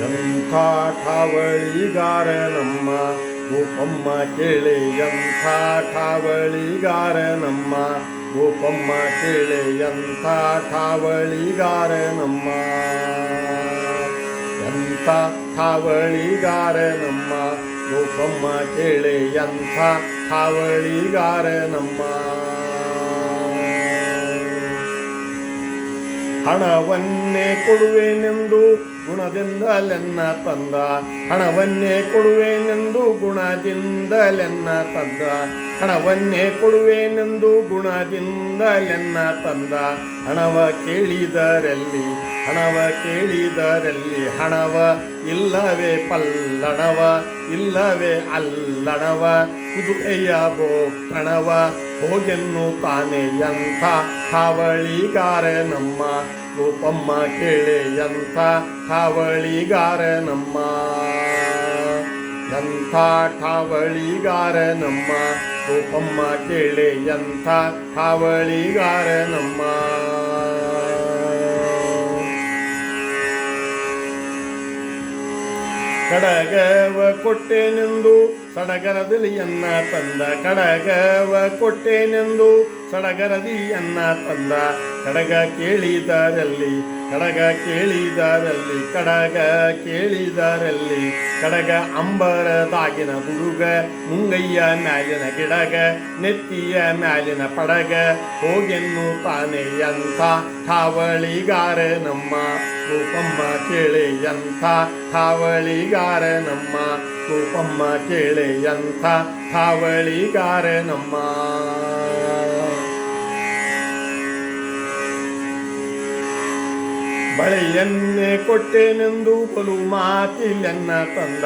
ಎಂಥ ಠಾವಳಿಗಾರ ನಮ್ಮ ಗೋಪಮ್ಮ ಕೇಳೆ ಎಂಥ ಠಾವಳಿಗಾರ ನಮ್ಮ ಗೋಪಮ್ಮ ಕೇಳೆ ಎಂಥ ಠಾವಳಿಗಾರ ನಮ್ಮ ಎಂಥ ಠಾವಳಿಗಾರ ನಮ್ಮ ಗೋಪಮ್ಮ ಕೇಳೆ ಎಂಥ ಠಾವಳಿಗಾರ ನಮ್ಮ ಹಣವನ್ನೇ ಕೊಡುವೆನೆಂದು ಗುಣದಿಂದಲೆನ್ನ ತಂದ. ಹಣವನ್ನೇ ಕೊಡುವೆನೆಂದು ಗುಣದಿಂದಲೆನ್ನ ತಂದ. ಹಣವನ್ನೇ ಕೊಡುವೆನೆಂದು ಗುಣದಿಂದಲೆನ್ನ ತಂದ. ಹಣವ ಕೇಳಿದರಲ್ಲಿ ಹಣವ ಕೇಳಿದರಲ್ಲಿ ಹಣವ, ಇಲ್ಲವೇ ಪಲ್ಲಣವ, ಇಲ್ಲವೇ ಅಲ್ಲಣವ, ಕುದುರೆಯ ಬೋಕಣವ ಹೋಗೆನ್ನು ತಾನೆ ಎಂಥ ಹಾವಳಿಗಾರ ನಮ್ಮ ರೂಪಮ್ಮ ಕೇಳೆ ಎಂಥ ಹಾವಳಿಗಾರ ನಮ್ಮ ಎಂಥ ಠಾವಳಿಗಾರ ನಮ್ಮ ರೂಪಮ್ಮ ಕೇಳೆ ಎಂಥ ಠಾವಳಿಗಾರ ನಮ್ಮ ಕಡಗವ ಕೊಟ್ಟೆನೆಂದು ಸಡಗರದಿಲಿಯನ್ನ ತಂದ. ಕಡಗವ ಕೊಟ್ಟೆನೆಂದು ಸಡಗರದಿಯನ್ನ ತಂದ. ಕಡಗ ಕೇಳಿದಾರಲ್ಲಿ ಕಡಗ ಕೇಳಿದಾರಲ್ಲಿ ಕಡಗ ಕೇಳಿದಾರಲ್ಲಿ, ಕಡಗ ಅಂಬರದಾಗಿನ ಹುಡುಗ ಮುಂಗಯ್ಯ ಮ್ಯಾಲಿನ ಗಿಡಗ, ನೆತ್ತಿಯ ಮ್ಯಾಲಿನ ಪಡಗ, ಹೋಗೆನ್ನು ತಾನೆ ಅಂತ ಠಾವಳಿಗಾರ ನಮ್ಮ ರೂಪಮ್ಮ ಕೇಳೆ ಎಂಥ ಹಾವಳಿಗಾರ ನಮ್ಮ, ಕೂಪಮ್ಮ ಕೇಳೆ ಎಂಥ ಠಾವಳಿಗಾರ ನಮ್ಮ. ಬಳೆಯನ್ನೇ ಕೊಟ್ಟೆನೆಂದು ಬಲು ಮಾತಿಲೆನ್ನ ತಂದ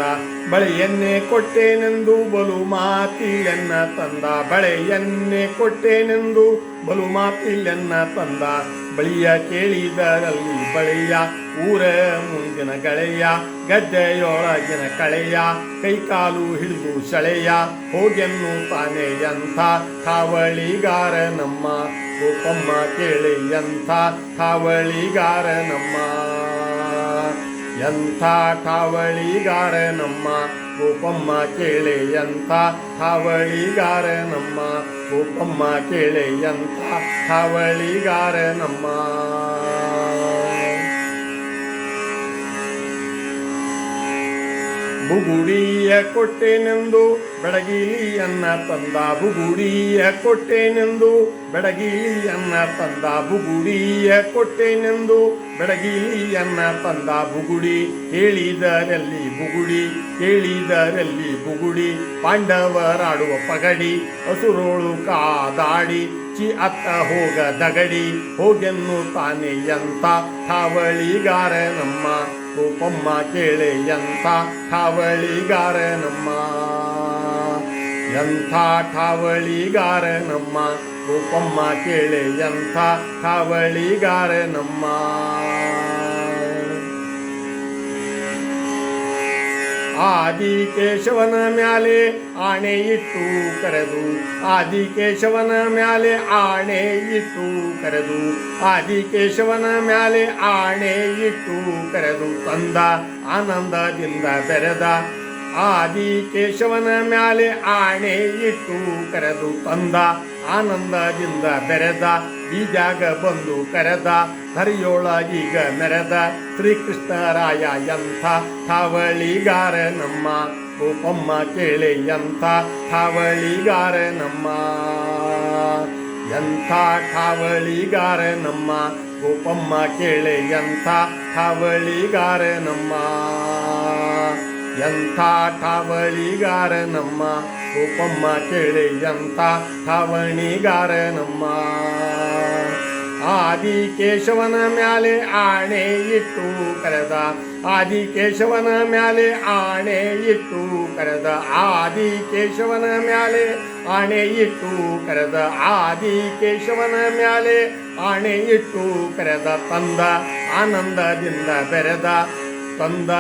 ಬಳೆಯನ್ನೇ ಕೊಟ್ಟೇನೆಂದು ಬಲು ಮಾತಿಲೆನ್ನ ತಂದ. ಬಳೆಯನ್ನೇ ಕೊಟ್ಟೆನೆಂದು ಬಲು ಮಾತಿಲ್ಲೆನ್ನ ತಂದ. ಬಳಿಯ ಕೇಳಿದರಲ್ಲಿ ಬಳಿಯ, ಊರ ಮುಂದಿನ ಗಳೆಯ, ಗದ್ದೆಯೊಳಗಿನ ಕಳೆಯ, ಕೈಕಾಲು ಹಿಡಿದು ಸೆಳೆಯ, ಹೋಗೆನ್ನು ತಾನೆ ಎಂಥ, ಕಾವಳಿಗಾರ ನಮ್ಮ ಗೋಪಮ್ಮ ಕೇಳಿ ಎಂಥ, ಕಾವಳಿಗಾರ ನಮ್ಮ ಎಂಥ ಕಾವಳಿಗಾರ ನಮ್ಮ ಗೋಪಮ್ಮ ಕೇಳೆ ಎಂಥ ಕಾವಳಿಗಾರ ನಮ್ಮ ಗೋಪಮ್ಮ ಕೇಳೆ ಎಂಥ ಕಾವಳಿಗಾರ ನಮ್ಮ ಬುಗುಡಿಯ ಕೊಟ್ಟೆನೆಂದು ಬೆಡಗಿಲಿಯನ್ನ ತಂದ ಬುಗುಡಿಯ ಕೊಟ್ಟೆನೆಂದು ಬೆಡಗಿಲಿಯನ್ನ ತಂದ ಬುಗುಡಿಯ ಕೊಟ್ಟೆನೆಂದು ಬೆಡಗಿಲಿಯನ್ನ ತಂದ ಬುಗುಡಿ. ಹೇಳಿದರಲ್ಲಿ ಬುಗುಡಿ ಹೇಳಿದರಲ್ಲಿ ಬುಗುಡಿ. ಪಾಂಡವರಾಡುವ ಪಗಡಿ ಹಸುರೋಳು ಕಾದಾಡಿ, ಚಿ ಅತ್ತ ಹೋಗ ದಗಡಿ. ಹೋಗೆನ್ನು ತಾನೆ ಎಂತ ಹಾವಳಿಗಾರ ನಮ್ಮ ಗೋಪಮ್ಮ ಕೇಳೆ ಎಂಥ ಠಾವಳಿಗಾರ ನಮ್ಮ ಎಂಥ ಠಾವಳಿಗಾರ ನಮ್ಮ ಗೋಪಮ್ಮ ಕೇಳೆ ಎಂಥ ಠಾವಳಿಗಾರ ನಮ್ಮ ಆದಿಕೇಶವನ ಮ್ಯಾಲೆ ಆಣೆ ಇಟ್ಟು ಕರೆದು, ಆದಿಕೇಶವನ ಮ್ಯಾಲೆ ಆಣೆ ಇಟ್ಟು ಕರೆದು, ಆದಿಕೇಶವನ ಮ್ಯಾಲೆ ಆಣೆ ಇಟ್ಟು ಕರೆದು ತಂದ ಆನಂದದಿಂದ ಬೆರೆದ ಆದಿಕೇಶವನ ಮ್ಯಾಲೆ ಆಣೆ ಇಟ್ಟು ಕರೆದು ತಂದ ಆನಂದದಿಂದ ಬೆರೆದ ಬೀಜಾಗ ಬಂದು ಕರೆದ ಹರಿಯೊಳಗೀಗ ಮೆರೆದ ಶ್ರೀಕೃಷ್ಣರಾಯ ಎಂಥ ಠಾವಳಿಗಾರ ನಮ್ಮ? ಗೋಪಮ್ಮ ಕೇಳೆ ಎಂಥ ಠಾವಳಿಗಾರ ನಮ್ಮ? ಎಂಥ ಠಾವಳಿಗಾರ ನಮ್ಮ? ಗೋಪಮ್ಮ ಕೇಳೆ ಎಂಥ ಠಾವಳಿಗಾರ ನಮ್ಮ? ಎಂಥ ಠಾವಳಿಗಾರ ನಮ್ಮ? ಗೋಪಮ್ಮ ಕೇಳೆ ಎಂಥ ಠಾವಣಿಗಾರ ನಮ್ಮ? ಆದಿಕೇಶವನ ಮ್ಯಾಲೆ ಆಣೆ ಇಟ್ಟು ಕರೆದ. ಆದಿ ಕೇಶವನ ಮ್ಯಾಲೆ ಆಣೆ ಇಟ್ಟು ಕರೆದ. ಆದಿ ಕೇಶವನ ಮ್ಯಾಲೆ ಆಣೆ ಇಟ್ಟು ಕರೆದ. ಆದಿ ಕೇಶವನ ಮ್ಯಾಲೆ ಆಣೆ ಇಟ್ಟು ಕರೆದ. ತಂದ ಆನಂದದಿಂದ ಬೆರೆದ. ತಂದ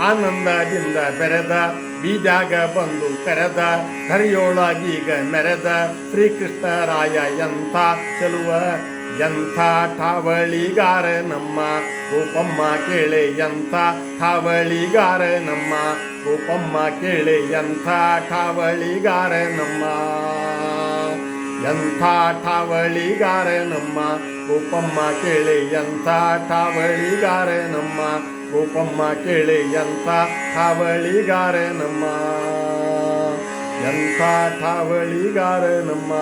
ಆನಂದದಿಂದ ಬೆರೆದ. ಬೀಜಾಗ ಬಂದು ಕರೆದ. ಕರಿಯೊಳಗೀಗ ಮೆರೆದ. ಶ್ರೀಕೃಷ್ಣರಾಯ ಎಂಥ ಚೆಲುವ ಎಂಥ ಠಾವಳಿಗಾರ ನಮ್ಮ ಗೋಪಮ್ಮ ಕೇಳೆ, ಎಂಥ ಠಾವಳಿಗಾರ ನಮ್ಮ ಗೋಪಮ್ಮ ಕೇಳೆ, ಎಂಥ ಠಾವಳಿಗಾರ ನಮ್ಮ ಎಂಥ ಠಾವಳಿಗಾರ ನಮ್ಮ ಗೋಪಮ್ಮ ಕೇಳೆ, ಎಂಥ ಠಾವಳಿಗಾರ ನಮ್ಮ ಗೋಪಮ್ಮ ಕೇಳೆ, ಎಂಥ ಠಾವಳಿಗಾರ ನಮ್ಮ ಎಂಥ ಠಾವಳಿಗಾರ ನಮ್ಮ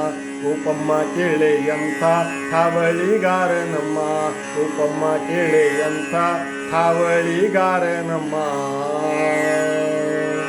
ಗೋಪಮ್ಮ ಕೇಳೆ ಎಂಥ ಠಾವಳಿಗಾರ ಕೇಳೆಯಂಥ ಗೋಪಮ್ಮ